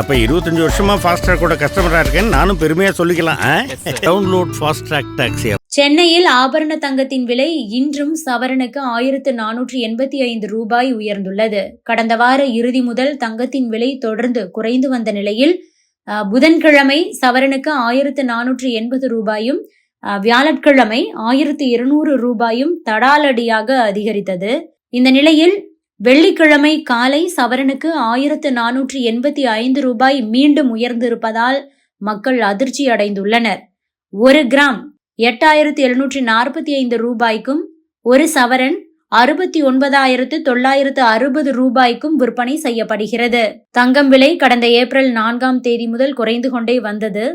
அப்ப இருபத்தஞ்சு வருஷமா ஃபாஸ்ட்ராக் கூட கஸ்டமரா இருக்கேன்னு நானும் பெருமையா சொல்லிக்கலாம் டவுன்லோட் ஃபாஸ்ட்ராக் டாக்ஸி சென்னையில் ஆபரண தங்கத்தின் விலை இன்றும் சவரனுக்கு ஆயிரத்து நானூற்றி எண்பத்தி ஐந்து ரூபாய் உயர்ந்துள்ளது. கடந்த வார இறுதி முதல் தங்கத்தின் விலை தொடர்ந்து குறைந்து வந்த நிலையில் புதன்கிழமை சவரனுக்கு ஆயிரத்து நானூற்றி எண்பது ரூபாயும் அஹ், வியாழக்கிழமை ஆயிரத்து இருநூறு ரூபாயும் தடாலடியாக அதிகரித்தது. இந்த நிலையில் வெள்ளிக்கிழமை காலை சவரனுக்கு ஆயிரத்து நானூற்றி எண்பத்தி ஐந்து ரூபாய் மீண்டும் உயர்ந்திருப்பதால் மக்கள் அதிர்ச்சி அடைந்துள்ளனர். ஒரு கிராம் எட்டாயிரத்து எழுநூற்றி நாற்பத்தி ஐந்து ரூபாய்க்கும் ஒரு சவரன் அறுபத்தி ஒன்பதாயிரத்து தொள்ளாயிரத்து அறுபது ரூபாய்க்கும் விற்பனை செய்யப்படுகிறது. தங்கம் விலை கடந்த ஏப்ரல் நான்காம் தேதி முதல் குறைந்து கொண்டே வந்தது.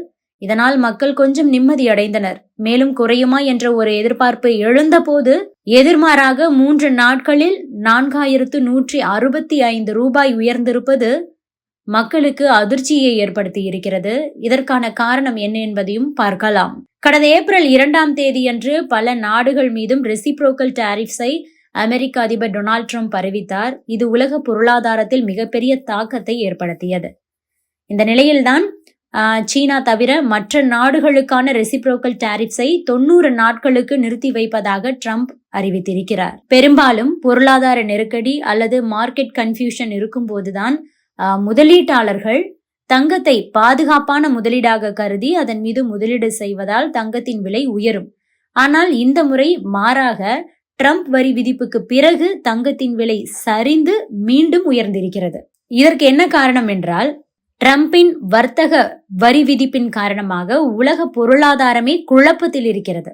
இதனால் மக்கள் கொஞ்சம் நிம்மதி அடைந்தனர் மேலும் குறையுமா என்ற ஒரு எதிர்பார்ப்பு எழுந்தபோது எதிர்மாறாக மூன்று நாட்களில் நான்காயிரத்து நூற்றி அறுபத்தி ஐந்து ரூபாய் உயர்ந்திருப்பது மக்களுக்கு அதிர்ச்சியை ஏற்படுத்தி இருக்கிறது இதற்கான காரணம் என்ன என்பதையும் பார்க்கலாம். கடந்த ஏப்ரல் இரண்டாம் தேதியன்று பல நாடுகள் மீதும் ரெசிப்ரோக்கல் டாரிஃப்ஸை அமெரிக்க அதிபர் டொனால்ட் ட்ரம்ப் அறிவித்தார். இது உலக பொருளாதாரத்தில் மிகப்பெரிய தாக்கத்தை ஏற்படுத்தியது. இந்த நிலையில்தான் சீனா தவிர மற்ற நாடுகளுக்கான ரெசிப்ரோக்கல் டாரிஃப்ஸை தொண்ணூறு நாட்களுக்கு நிறுத்தி வைப்பதாக ட்ரம்ப் அறிவித்திருக்கிறார். பெரும்பாலும் பொருளாதார நெருக்கடி அல்லது மார்க்கெட் கன்ஃபியூஷன் இருக்கும்போதுதான் முதலீட்டாளர்கள் தங்கத்தை பாதுகாப்பான முதலீடாக கருதி அதன் மீது முதலீடு செய்வதால் தங்கத்தின் விலை உயரும். ஆனால் இந்த முறை மாறாக ட்ரம்ப் வரி விதிப்புக்கு பிறகு தங்கத்தின் விலை சரிந்து மீண்டும் உயர்ந்திருக்கிறது. இதற்கு என்ன காரணம் என்றால் டிரம்பின் வர்த்தக வரி விதிப்பின் காரணமாக உலக பொருளாதாரமே குழப்பத்தில் இருக்கிறது.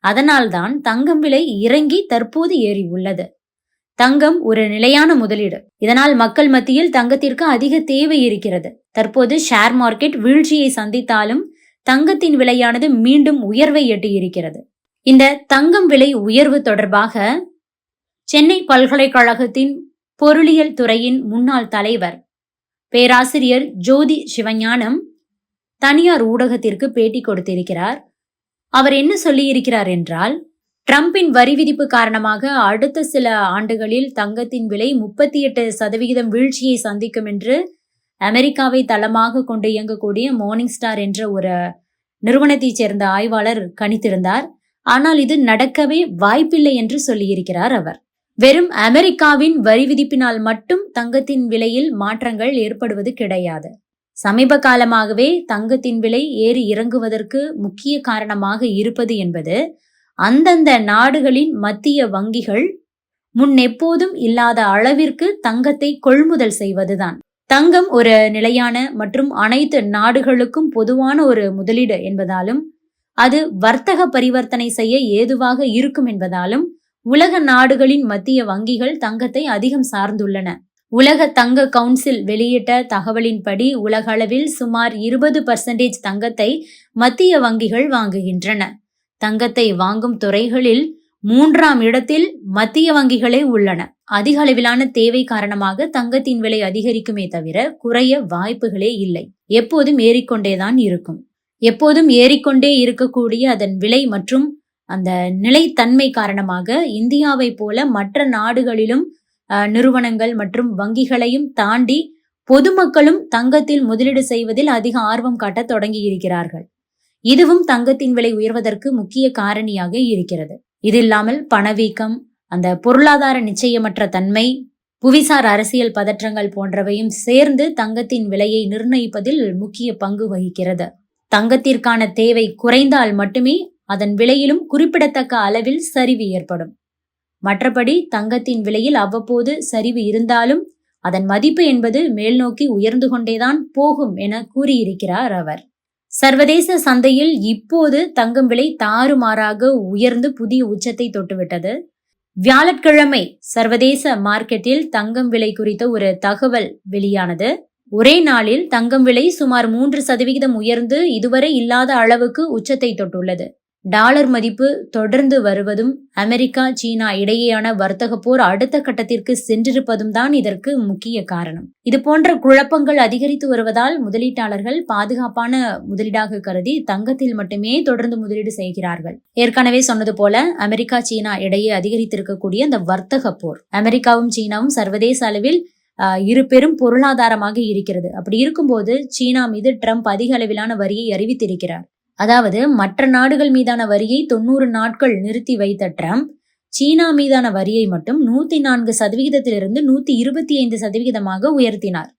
அதனால்தான் தங்கம் விலை இறங்கி தற்போது ஏறி உள்ளது. தங்கம் ஒரு நிலையான முதலீடு. இதனால் மக்கள் மத்தியில் தங்கத்திற்கு அதிக தேவை இருக்கிறது. தற்போது ஷேர் மார்க்கெட் வீழ்ச்சியை சந்தித்தாலும் தங்கத்தின் விலையானது மீண்டும் உயர்வை எட்டியிருக்கிறது இந்த தங்கம் விலை உயர்வு தொடர்பாக சென்னை பல்கலைக்கழகத்தின் பொருளியல் துறையின் முன்னாள் தலைவர் பேராசிரியர் ஜோதி சிவஞானம் தனியார் ஊடகத்திற்கு பேட்டி கொடுத்திருக்கிறார். அவர் என்ன சொல்லியிருக்கிறார் என்றால் ட்ரம்பின் வரி விதிப்பு காரணமாக அடுத்த சில ஆண்டுகளில் தங்கத்தின் விலை முப்பத்தி எட்டு சதவிகிதம் வீழ்ச்சியை சந்திக்கும் என்று அமெரிக்காவை தளமாக கொண்டு இயங்கக்கூடிய மார்னிங் ஸ்டார் என்ற ஒரு நிறுவனத்தைச் சேர்ந்த ஆய்வாளர் கணித்திருந்தார். ஆனால் இது நடக்கவே வாய்ப்பில்லை என்று சொல்லியிருக்கிறார் அவர். வெறும் அமெரிக்காவின் வரி விதிப்பினால் மட்டும் தங்கத்தின் விலையில் மாற்றங்கள் ஏற்படுவது கிடையாது. சமீப காலமாகவே தங்கத்தின் விலை ஏறி இறங்குவதற்கு முக்கிய காரணமாக இருப்பது என்பது அந்தந்த நாடுகளின் மத்திய வங்கிகள் முன் எப்போதும் இல்லாத அளவிற்கு தங்கத்தை கொள்முதல் செய்வதுதான். தங்கம் ஒரு நிலையான மற்றும் அனைத்து நாடுகளுக்கும் பொதுவான ஒரு முதலீடு என்பதாலும் அது வர்த்தக பரிவர்த்தனை செய்ய ஏதுவாக இருக்கும் என்பதாலும் உலக நாடுகளின் மத்திய வங்கிகள் தங்கத்தை அதிகம் சார்ந்துள்ளன. உலக தங்க கவுன்சில் வெளியிட்ட தகவலின்படி உலகளவில் சுமார் இருபது பர்சன்டேஜ் தங்கத்தை மத்திய வங்கிகள் வாங்குகின்றன. தங்கத்தை வாங்கும் துறைகளில் மூன்றாம் இடத்தில் மத்திய வங்கிகளே உள்ளன. அதிக அளவிலான தேவை காரணமாக தங்கத்தின் விலை அதிகரிக்குமே தவிர குறைய வாய்ப்புகளே இல்லை. எப்போதும் ஏறிக்கொண்டேதான் இருக்கும். எப்போதும் ஏறிக்கொண்டே இருக்கக்கூடிய அதன் விலை மற்றும் அந்த நிலைத்தன்மை காரணமாக இந்தியாவை போல மற்ற நாடுகளிலும் நிறுவனங்கள் மற்றும் வங்கிகளையும் தாண்டி பொதுமக்களும் தங்கத்தில் முதலீடு செய்வதில் அதிக ஆர்வம் காட்ட தொடங்கி இருக்கிறார்கள் இதுவும் தங்கத்தின் விலை உயர்வதற்கு முக்கிய காரணியாக இருக்கிறது. இது இல்லாமல் பணவீக்கம் அந்த பொருளாதார நிச்சயமற்ற தன்மை புவிசார் அரசியல் பதற்றங்கள் போன்றவையும் சேர்ந்து தங்கத்தின் விலையை நிர்ணயிப்பதில் முக்கிய பங்கு வகிக்கிறது. தங்கத்திற்கான தேவை குறைந்தால் மட்டுமே அதன் விலையிலும் குறிப்பிடத்தக்க அளவில் சரிவு ஏற்படும். மற்றபடி தங்கத்தின் விலையில் அவ்வப்போது சரிவு இருந்தாலும் அதன் மதிப்பு என்பது மேல்நோக்கி உயர்ந்து கொண்டேதான் போகும் என கூறியிருக்கிறார் அவர். சர்வதேச சந்தையில் இப்போது தங்கம் விலை தாறுமாறாக உயர்ந்து புதிய உச்சத்தை தொட்டுவிட்டது. வியாழக்கிழமை சர்வதேச மார்க்கெட்டில் தங்கம் விலை குறித்த ஒரு தகவல் வெளியானது. ஒரே நாளில் தங்கம் விலை சுமார் மூன்று சதவிகிதம் உயர்ந்து இதுவரை இல்லாத அளவுக்கு உச்சத்தை தொட்டுள்ளது. டாலர் மதிப்பு தொடர்ந்து வருவதும் அமெரிக்கா சீனா இடையேயான வர்த்தக போர் அடுத்த கட்டத்திற்கு சென்றிருப்பதும் தான் இதற்கு முக்கிய காரணம். இது போன்ற குழப்பங்கள் அதிகரித்து வருவதால் முதலீட்டாளர்கள் பாதுகாப்பான முதலீடாக கருதி தங்கத்தில் மட்டுமே தொடர்ந்து முதலீடு செய்கிறார்கள். ஏற்கனவே சொன்னது போல அமெரிக்கா சீனா இடையே அதிகரித்திருக்கக்கூடிய அந்த வர்த்தக போர். அமெரிக்காவும் சீனாவும் சர்வதேச அளவில் இரு பெரும் பொருளாதாரமாக இருக்கிறது. அப்படி இருக்கும்போது சீனா மீது ட்ரம்ப் அதிக அளவிலான வரியை அறிவித்திருக்கிறார். அதாவது மற்ற நாடுகள் மீதான வரியை தொண்ணூறு நாட்கள் நிறுத்தி வைத்த ட்ரம்ப் சீனா மீதான வரியை மட்டும் நூத்தி நான்கு சதவிகிதத்திலிருந்து நூத்தி இருபத்தி ஐந்து சதவிகிதமாக உயர்த்தினார்.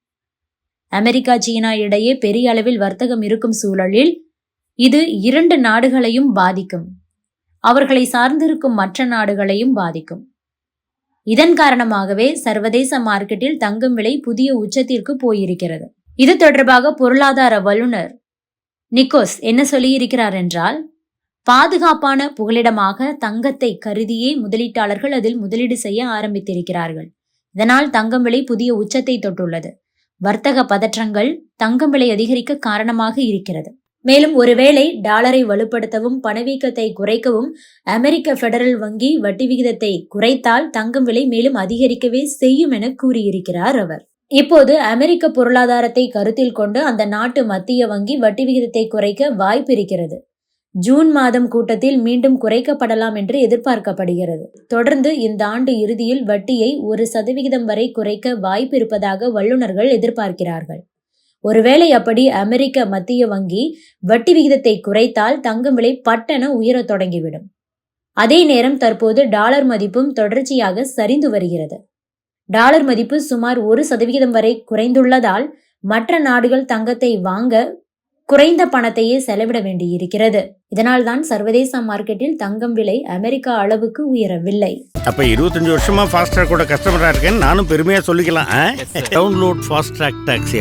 அமெரிக்கா சீனா இடையே பெரிய அளவில் வர்த்தகம் இருக்கும் சூழலில் இது இரண்டு நாடுகளையும் பாதிக்கும். அவர்களை சார்ந்திருக்கும் மற்ற நாடுகளையும் பாதிக்கும். இதன் காரணமாகவே சர்வதேச மார்க்கெட்டில் தங்கும் விலை புதிய உச்சத்திற்கு போயிருக்கிறது. இது தொடர்பாக பொருளாதார வல்லுநர் நிக்கோஸ் என்ன சொல்லியிருக்கிறார் என்றால் பாதுகாப்பான புகலிடமாக தங்கத்தை கருதியே முதலீட்டாளர்கள் அதில் முதலீடு செய்ய ஆரம்பித்திருக்கிறார்கள். இதனால் தங்கம் விலை புதிய உச்சத்தை தொட்டுள்ளது. வர்த்தக பதற்றங்கள் தங்கம் விலை அதிகரிக்க காரணமாக இருக்கிறது. மேலும் ஒருவேளை டாலரை வலுப்படுத்தவும் பணவீக்கத்தை குறைக்கவும் அமெரிக்க பெடரல் வங்கி வட்டி விகிதத்தை குறைத்தால் தங்கம் விலை மேலும் அதிகரிக்கவே செய்யும் என கூறியிருக்கிறார் அவர். இப்போது அமெரிக்க பொருளாதாரத்தை கருத்தில் கொண்டு அந்த நாட்டு மத்திய வங்கி வட்டி விகிதத்தை குறைக்க வாய்ப்பு இருக்கிறது. ஜூன் மாதம் கூட்டத்தில் மீண்டும் குறைக்கப்படலாம் என்று எதிர்பார்க்கப்படுகிறது. தொடர்ந்து இந்த ஆண்டு இறுதியில் வட்டியை ஒரு சதவிகிதம் வரை குறைக்க வாய்ப்பு இருப்பதாக வல்லுநர்கள் எதிர்பார்க்கிறார்கள். ஒருவேளை அப்படி அமெரிக்க மத்திய வங்கி வட்டி விகிதத்தை குறைத்தால் தங்கம் விலை பட்டென உயரத் தொடங்கிவிடும். அதே நேரம் தற்போது டாலர் மதிப்பும் தொடர்ச்சியாக சரிந்து வருகிறது. டாலர் மதிப்பு சுமார் ஒரு சதவிகிதம் வரை குறைந்துள்ளதால் மற்ற நாடுகள் தங்கத்தை வாங்க குறைந்த பணத்தையே செலவிட வேண்டியிருக்கிறது. இதனால்தான் சர்வதேச மார்க்கெட்டில் தங்கம் விலை அமெரிக்கா அளவுக்கு உயரவில்லை. அப்ப இருபத்தஞ்சு வருஷமா ஃபாஸ்ட் கூட கஸ்டமரா இருக்கேன்னு நானும் பெருமையா சொல்லிக்கலாம் டவுன்லோட் ஃபாஸ்ட் டாக்ஸி